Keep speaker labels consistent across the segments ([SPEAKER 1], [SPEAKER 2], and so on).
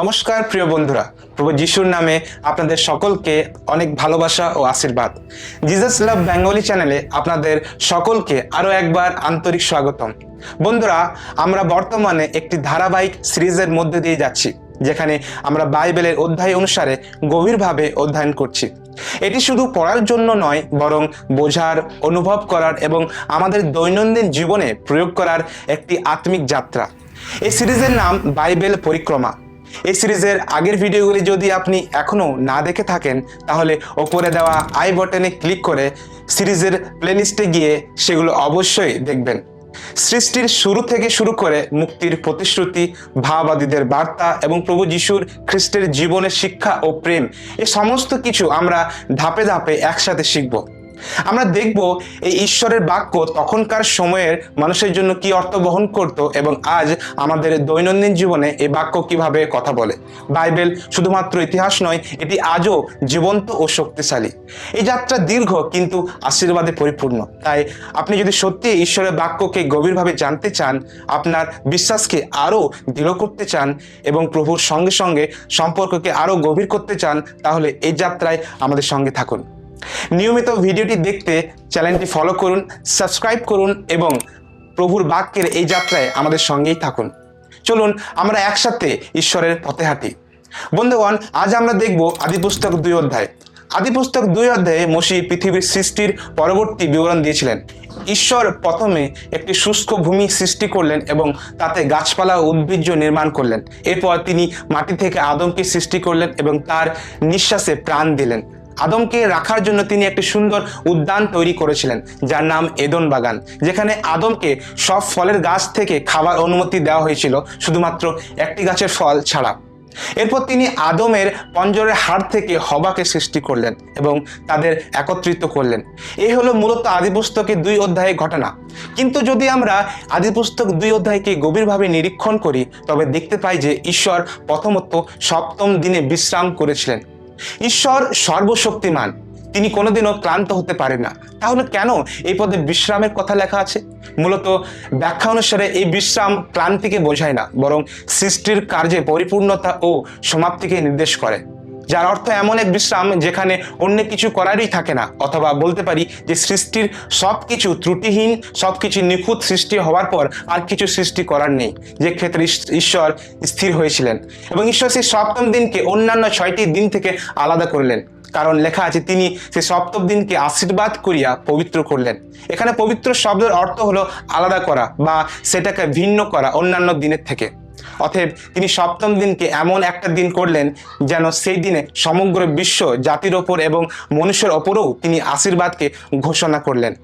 [SPEAKER 1] নমস্কার, প্রিয় বন্ধুরা। প্রভু যিশুর নামে আপনাদের সকলকে অনেক ভালোবাসা ও আশীর্বাদ। জিজাস লাভ বেঙ্গলি চ্যানেলে আপনাদের সকলকে আরও একবার আন্তরিক স্বাগতম। বন্ধুরা, আমরা বর্তমানে একটি ধারাবাহিক সিরিজের মধ্যে দিয়ে যাচ্ছি, যেখানে আমরা বাইবেলের অধ্যায় অনুসারে গভীরভাবে অধ্যয়ন করছি। এটি শুধু পড়ার জন্য নয়, বরং বোঝার, অনুভব করার এবং আমাদের দৈনন্দিন জীবনে প্রয়োগ করার একটি আত্মিক যাত্রা। এই সিরিজের নাম বাইবেল পরিক্রমা। এই সিরিজের আগের ভিডিওগুলি যদি আপনি এখনও না দেখে থাকেন, তাহলে ওপরে দেওয়া আই বটনে ক্লিক করে সিরিজের প্লেলিস্টে গিয়ে সেগুলো অবশ্যই দেখবেন। সৃষ্টির শুরু থেকে শুরু করে মুক্তির প্রতিশ্রুতি ভাবাদীদের বার্তা এবং প্রভু যিশুর খ্রিস্টের জীবনের শিক্ষা ও প্রেম, এ সমস্ত কিছু আমরা ধাপে ধাপে একসাথে শিখব। আমরা দেখব এই ঈশ্বরের বাক্য তখনকার সময়ের মানুষের জন্য কি অর্থ বহন করত এবং আজ আমাদের দৈনন্দিন জীবনে এই বাক্য কীভাবে কথা বলে। বাইবেল শুধুমাত্র ইতিহাস নয়, এটি আজও জীবন্ত ও শক্তিশালী। এই যাত্রা দীর্ঘ কিন্তু আশীর্বাদে পরিপূর্ণ। তাই আপনি যদি সত্যি ঈশ্বরের বাক্যকে গভীরভাবে জানতে চান, আপনার বিশ্বাসকে আরও দৃঢ় করতে চান এবং প্রভুর সঙ্গে সঙ্গে সম্পর্ককে আরও গভীর করতে চান, তাহলে এই যাত্রায় আমাদের সঙ্গে থাকুন। নিয়মিত ভিডিওটি দেখতে চ্যানেলটি ফলো করুন সাবস্ক্রাইব করুন এবং প্রভুর বাক্যের এই যাত্রায় আমাদের সঙ্গেই থাকুন। চলুন আমরা একসাথে ঈশ্বরের পথে হাঁটি। বন্ধুগণ, আজ আমরা দেখব আদিপুস্তক দুই অধ্যায়। আদিপুস্তক দুই অধ্যায়ে মসি পৃথিবীর সৃষ্টির পরবর্তী বিবরণ দিয়েছিলেন। ঈশ্বর প্রথমে একটি শুষ্ক ভূমি সৃষ্টি করলেন এবং তাতে গাছপালা ও উদ্ভিজ্জ নির্মাণ করলেন। এরপর তিনি মাটি থেকে আদমকে সৃষ্টি করলেন এবং তার নিঃশ্বাসে প্রাণ দিলেন। আদমকে রাখার জন্য তিনি একটি সুন্দর উদ্যান তৈরি করেছিলেন, যার নাম এদন বাগান। যেখানে আদমকে সব ফলের গাছ থেকে খাবার অনুমতি দেওয়া হয়েছিল, শুধুমাত্র একটি গাছের ফল ছাড়া। এরপর তিনি আদমের পঞ্জরের হাড় থেকে হবাকে সৃষ্টি করলেন এবং তাদের একত্রিত করলেন। এই হলো মূলত আদিপুস্তকের দুই অধ্যায়ের ঘটনা। কিন্তু যদি আমরা আদিপুস্তক দুই অধ্যায়কে গভীরভাবে নিরীক্ষণ করি, তবে দেখতে পাই যে ঈশ্বর প্রথমত সপ্তম দিনে বিশ্রাম করেছিলেন। ঈশ্বর সর্বশক্তিমান। তিনি কোনোদিনও ক্লান্ত হতে পারেন না। তাহলে কেন এই পদে বিশ্রামের কথা লেখা আছে? মূলত ব্যাখ্যা অনুসারে এই বিশ্রাম ক্লান্তিকে বোঝায় না, বরং সৃষ্টির কার্যে পরিপূর্ণতা ও সমাপ্তিকে নির্দেশ করে। যার অর্থ এমন এক বিশ্রাম যেখানে অন্য কিছু করারই থাকে না। অথবা বলতে পারি যে সৃষ্টির সব কিছু ত্রুটিহীন সব কিছু নিখুঁত সৃষ্টি হওয়ার পর আর কিছু সৃষ্টি করার নেই, যে ক্ষেত্রে ঈশ্বর স্থির হয়েছিলেন। এবং ঈশ্বর সেই সপ্তম দিনকে অন্যান্য ছয়টি দিন থেকে আলাদা করলেন। কারণ লেখা আছে, তিনি সেই সপ্তম দিনকে আশীর্বাদ করিয়া পবিত্র করলেন। এখানে পবিত্র শব্দের অর্থ হলো আলাদা করা বা সেটাকে ভিন্ন করা অন্যান্য দিনের থেকে। অতএব তিনি সপ্তম দিনকে এমন একটা দিন করলেন যেন সেই দিনে সমগ্র বিশ্ব জাতির ওপর এবং মনুষ্যের ওপরেও তিনি আশীর্বাদকে ঘোষণা করলেন।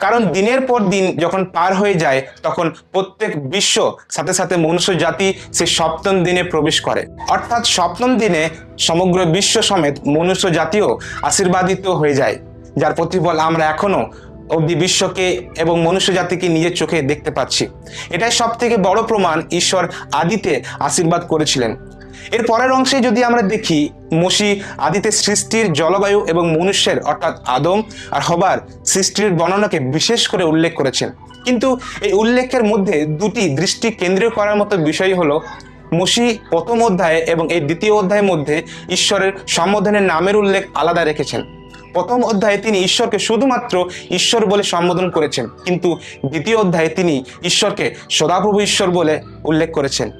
[SPEAKER 1] কারণ দিনের পর দিন যখন পার হয়ে যায়, তখন প্রত্যেক বিশ্ব সাথে সাথে মনুষ্য জাতি সে সপ্তম দিনে প্রবেশ করে। অর্থাৎ সপ্তম দিনে সমগ্র বিশ্ব সমেত মনুষ্য জাতিও আশীর্বাদিত হয়ে যায়। যার প্রতিফল আমরা এখনও অবধি বিশ্বকে এবং মনুষ্য জাতিকে নিজের চোখে দেখতে পাচ্ছি। এটাই সব থেকে বড় প্রমাণ ঈশ্বর আদিতে আশীর্বাদ করেছিলেন। এর পরের অংশে যদি আমরা দেখি, মসি আদিতে সৃষ্টির জলবায়ু এবং মনুষ্যের, অর্থাৎ আদম আর হবার সৃষ্টির বর্ণনাকে বিশেষ করে উল্লেখ করেছেন। কিন্তু এই উল্লেখের মধ্যে দুটি দৃষ্টি কেন্দ্রীয় করার মতো বিষয় হলো, মসি প্রথম অধ্যায়ে এবং এই দ্বিতীয় অধ্যায়ের মধ্যে ঈশ্বরের সম্বোধনের নামের উল্লেখ আলাদা রেখেছেন। প্রথম অধ্যায়ে তিনি ঈশ্বরকে শুধুমাত্র ঈশ্বর বলে সম্বোধন করেছেন, কিন্তু দ্বিতীয় অধ্যায়ে তিনি ঈশ্বরকে সদাপ্রভু ঈশ্বর বলে উল্লেখ করেছেন।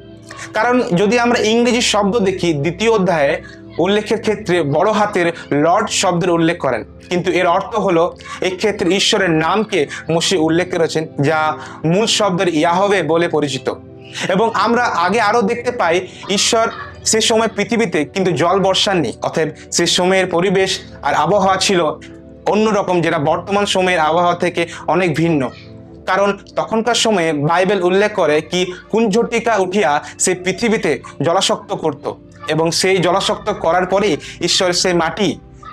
[SPEAKER 1] কারণ যদি আমরা ইংরেজি শব্দ দেখি, দ্বিতীয় অধ্যায়ে উল্লেখের ক্ষেত্রে বড় হাতের লর্ড শব্দের উল্লেখ করেন। কিন্তু এর অর্থ হলো এই ক্ষেত্রে ঈশ্বরের নামকে মসি উল্লেখ করেছেন, যা মূল শব্দের ইয়াহবে বলে পরিচিত। এবং আমরা আগে আরও দেখতে পাই, ঈশ্বর সে সময় পৃথিবীতে কিন্তু জল বর্ষাননি অতএব সে সময়ের পরিবেশ আর আবহাওয়া ছিল অন্যরকম যেটা বর্তমান সময়ের আবহাওয়া থেকে অনেক ভিন্ন। কারণ তখনকার সময়ে বাইবেল উল্লেখ করে কি কুঞ্জটিকা উঠিয়া সে পৃথিবীতে জলাশক্ত করত এবং সেই জলাশক্ত করার পরেই ঈশ্বর সেই মাটি,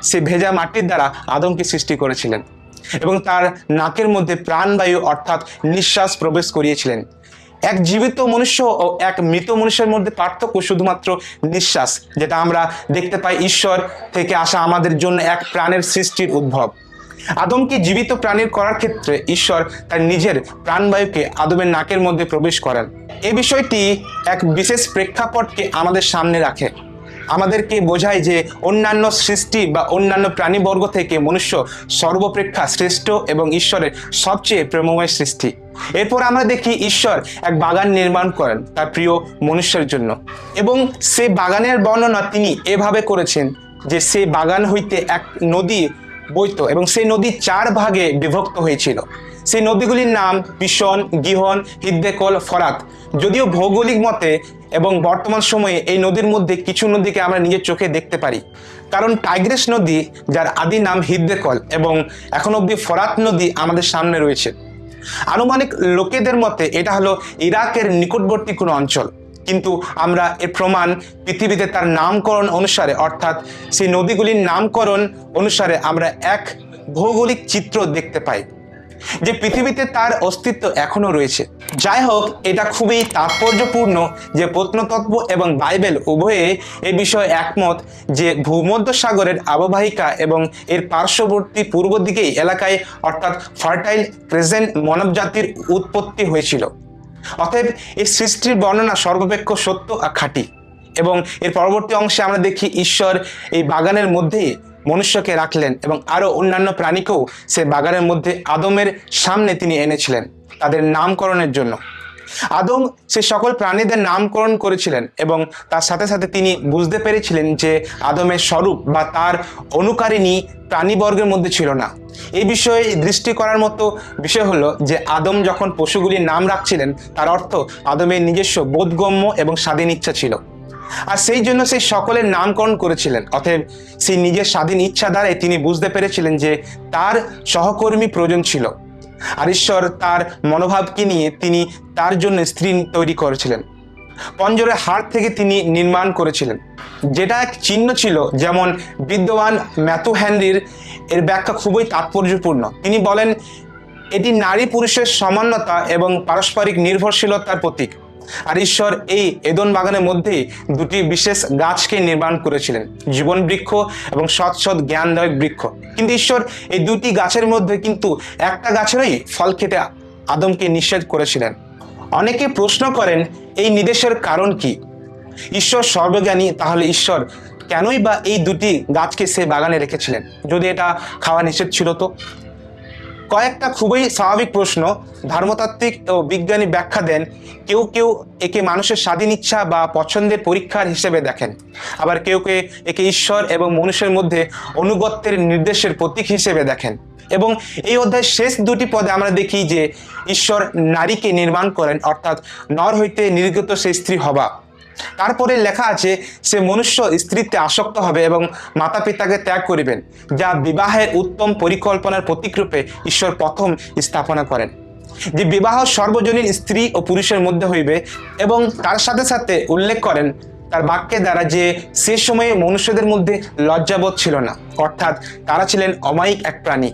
[SPEAKER 1] সে ভেজা মাটির দ্বারা আদমকে সৃষ্টি করেছিলেন এবং তার নাকের মধ্যে প্রাণবায়ু অর্থাৎ নিঃশ্বাস প্রবেশ করিয়েছিলেন। এক জীবিত মনুষ্য ও এক মৃত মনুষ্যের মধ্যে পার্থক্য শুধুমাত্র নিঃশ্বাস, যেটা আমরা দেখতে পাই ঈশ্বর থেকে আসা আমাদের জন্য এক প্রাণের সৃষ্টির উদ্ভব। আদমকে জীবিত প্রাণীর করার ক্ষেত্রে ঈশ্বর তার নিজের প্রাণবায়ুকে আদমের নাকের মধ্যে প্রবেশ করেন? এ বিষয়টি এক বিশেষ প্রেক্ষাপটকে আমাদের সামনে রাখে। আমাদেরকে বোঝায় যে অন্যান্য সৃষ্টি বা অন্যান্য প্রাণীবর্গ থেকে মনুষ্য সর্বপ্রেক্ষা শ্রেষ্ঠ এবং ঈশ্বরের সবচেয়ে প্রেমময় সৃষ্টি। এরপর আমরা দেখি ঈশ্বর এক বাগান নির্মাণ করেন তার প্রিয় মনুষ্যের জন্য। এবং সে বাগানের বর্ণনা তিনি এভাবে করেছেন যে সে বাগান হইতে এক নদী বইত এবং সেই নদী চার ভাগে বিভক্ত হয়েছিল। সেই নদীগুলির নাম পিশন গিহন হিদ্দেকল ফরাত। যদিও ভৌগোলিক মতে এবং বর্তমান সময়ে এই নদীর মধ্যে কিছু নদীকে আমরা নিজের চোখে দেখতে পারি। কারণ টাইগ্রেস নদী, যার আদি নাম হিদ্দেকল এবং এখন অবধি ফরাত নদী আমাদের সামনে রয়েছে। আনুমানিক লোকেদের মতে এটা হলো ইরাকের নিকটবর্তী কোনো অঞ্চল। কিন্তু আমরা এর প্রমাণ পৃথিবীতে তার নামকরণ অনুসারে, অর্থাৎ সেই নদীগুলির নামকরণ অনুসারে আমরা এক ভৌগোলিক চিত্র দেখতে পাই। যে পৃথিবীতে তার অস্তিত্ব এখনও রয়েছে। যাই হোক, এটা খুবই তাৎপর্যপূর্ণ যে প্রত্নতত্ত্ব এবং বাইবেল উভয়ে এ বিষয়ে একমত যে ভূমধ্য সাগরের আববাহিকা এবং এর পার্শ্ববর্তী পূর্ব দিকেই এলাকায় অর্থাৎ ফার্টাইল প্রেজেন্ট মানব জাতির উৎপত্তি হয়েছিল। অতএব এই সৃষ্টির বর্ণনা সর্বাপেক্ষ সত্য আর খাঁটি এবং এর পরবর্তী অংশে আমরা দেখি ঈশ্বর এই বাগানের মধ্যেই মনুষ্যকে রাখলেন এবং আরও অন্যান্য প্রাণীকেও সে বাগানের মধ্যে আদমের সামনে তিনি এনেছিলেন তাদের নামকরণের জন্য। আদম সে সকল প্রাণীদের নামকরণ করেছিলেন এবং তার সাথে সাথে তিনি বুঝতে পেরেছিলেন যে আদমের স্বরূপ বা তার অনুকারিণী প্রাণীবর্গের মধ্যে ছিল না। এই বিষয়ে দৃষ্টি করার মতো বিষয় হলো যে আদম যখন পশুগুলির নাম রাখছিলেন, তার অর্থ আদমের নিজস্ব বোধগম্য এবং স্বাধীন ইচ্ছা ছিল। আর সেই জন্য সেই সকলের নামকরণ করেছিলেন। অতএব সেই নিজের স্বাধীন ইচ্ছা দ্বারাই তিনি বুঝতে পেরেছিলেন যে তার সহকর্মী প্রয়োজন ছিল। আর ঈশ্বর তার মনোভাবকে নিয়ে তিনি তার জন্য স্ত্রী তৈরি করেছিলেন। পঞ্জরের হাড় থেকে তিনি নির্মাণ করেছিলেন। যেটা এক চিহ্ন ছিল, যেমন বিদ্যমান ম্যাথু হ্যানরির এর ব্যাখ্যা খুবই তাৎপর্যপূর্ণ। তিনি বলেন, এটি নারী পুরুষের সমানতা এবং পারস্পরিক নির্ভরশীলতার প্রতীক। আর ঈশ্বর এই এদন বাগানের মধ্যেই দুটি বিশেষ গাছকে নির্মাণ করেছিলেন, জীবন বৃক্ষ এবং সৎ সৎ জ্ঞানদায়ক বৃক্ষ। কিন্তু ঈশ্বর এই দুটি গাছের মধ্যে কিন্তু একটা গাছেরই ফল খেতে আদমকে নিষেধ করেছিলেন। অনেকে প্রশ্ন করেন, এই নির্দেশের কারণ কি? ঈশ্বর সর্বজ্ঞানী, তাহলে ঈশ্বর কেনই বা এই দুটি গাছকে সে বাগানে রেখেছিলেন? যদি এটা খাওয়া নিষেধ ছিল তো? কয়েকটা খুবই স্বাভাবিক প্রশ্ন ধর্মতাত্ত্বিক ও বিজ্ঞানী ব্যাখ্যা দেন, কেউ কেউ একে মানুষের স্বাধীন ইচ্ছা বা পছন্দের পরীক্ষার হিসেবে দেখেন। আবার কেউ কেউ একে ঈশ্বর এবং মনুষ্যের মধ্যে অনুগত্যের নির্দেশের প্রতীক হিসেবে দেখেন। এবং এই অধ্যায়ের শেষ দুটি পদে আমরা দেখি যে ঈশ্বর নারীকে নির্মাণ করেন, অর্থাৎ নর হইতে নির্গত সেই স্ত্রী হবা তারপরে লেখা আছে, সে মনুষ্য স্ত্রীতে আসক্ত হবে এবং মাতা পিতাকে ত্যাগ করিবেন, যা বিবাহের উত্তম পরিকল্পনার প্রতীকরূপে ঈশ্বর প্রথম স্থাপনা করেন। যে বিবাহ সর্বজনীন স্ত্রী ও পুরুষের মধ্যে হইবে এবং তার সাথে সাথে উল্লেখ করেন তার বাক্যের দ্বারা যে সে সময়ে মনুষ্যদের মধ্যে লজ্জাবোধ ছিল না, অর্থাৎ তারা ছিলেন অমায়িক এক প্রাণী।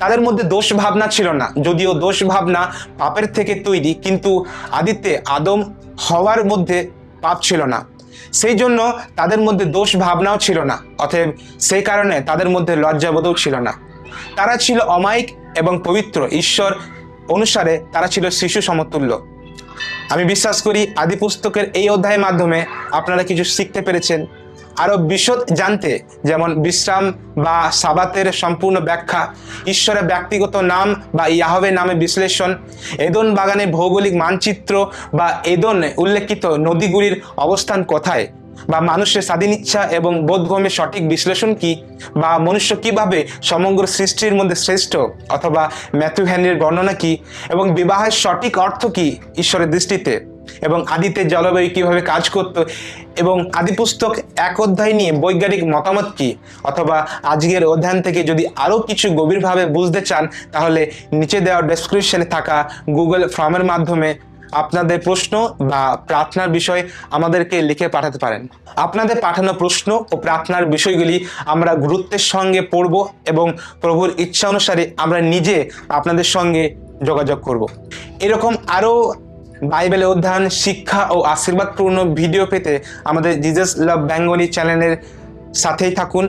[SPEAKER 1] তাদের মধ্যে দোষ ভাবনা ছিল না, যদিও দোষ ভাবনা পাপের থেকে তৈরি, কিন্তু আদিত্যে আদম হওয়ার মধ্যে পাপ ছিল না। সেই জন্য তাদের মধ্যে দোষ ভাবনাও ছিল না। অতএব সেই কারণে তাদের মধ্যে লজ্জাবোধও ছিল না। তারা ছিল অমায়িক এবং পবিত্র। ঈশ্বর অনুসারে তারা ছিল শিশু সমতুল্য। আমি বিশ্বাস করি আদিপুস্তকের এই অধ্যায়ের মাধ্যমে আপনারা কিছু শিখতে পেরেছেন। আরও বিশদ জানতে, যেমন বিশ্রাম বা সাবাতের সম্পূর্ণ ব্যাখ্যা, ঈশ্বরের ব্যক্তিগত নাম বা ইয়াহবে নামে বিশ্লেষণ, এদন বাগানে ভৌগোলিক মানচিত্র বা এদনে উল্লেখিত নদীগুলির অবস্থান কোথায়, বা মানুষের স্বাধীন ইচ্ছা এবং বোধগম্যের সঠিক বিশ্লেষণ কি, বা মনুষ্য কীভাবে সমগ্র সৃষ্টির মধ্যে শ্রেষ্ঠ অথবা ম্যাথু হ্যানরির বর্ণনা কি, এবং বিবাহের সঠিক অর্থ কি ঈশ্বরের দৃষ্টিতে। এবং আদিতে জলবায়ু কীভাবে কাজ করত এবং আদিপুস্তক এক অধ্যায় নিয়ে বৈজ্ঞানিক মতামত কি? অথবা আজকের অধ্যয়ন থেকে যদি আরও কিছু গভীরভাবে বুঝতে চান, তাহলে নিচে দেওয়া ডেসক্রিপশনে থাকা গুগল ফর্মের মাধ্যমে আপনাদের প্রশ্ন বা প্রার্থনার বিষয় আমাদেরকে লিখে পাঠাতে পারেন। আপনাদের পাঠানো প্রশ্ন ও প্রার্থনার বিষয়গুলি আমরা গুরুত্বের সঙ্গে পড়ব এবং প্রভুর ইচ্ছা অনুসারে আমরা নিজে আপনাদের সঙ্গে যোগাযোগ করব। এরকম আরও বাইবেলে অধ্যয়ন শিক্ষা ও আশীর্বাদপূর্ণ ভিডিও পেতে আমাদের জিজাস লাভ বেঙ্গলি চ্যানেলের সাথেই থাকুন।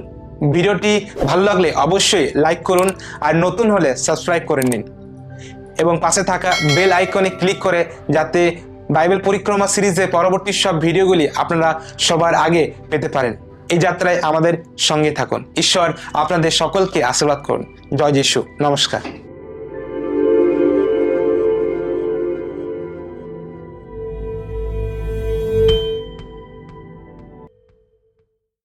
[SPEAKER 1] ভিডিওটি ভালো লাগলে অবশ্যই লাইক করুন আর নতুন হলে সাবস্ক্রাইব করে নিন। এবং পাশে থাকা বেল আইকনে ক্লিক করে যাতে বাইবেল পরিক্রমা সিরিজে পরবর্তী সব ভিডিওগুলি আপনারা সবার আগে পেতে পারেন। এই যাত্রায় আমাদের সঙ্গে থাকুন। ঈশ্বর আপনাদের সকলকে আশীর্বাদ করুন। জয় যিশু। নমস্কার।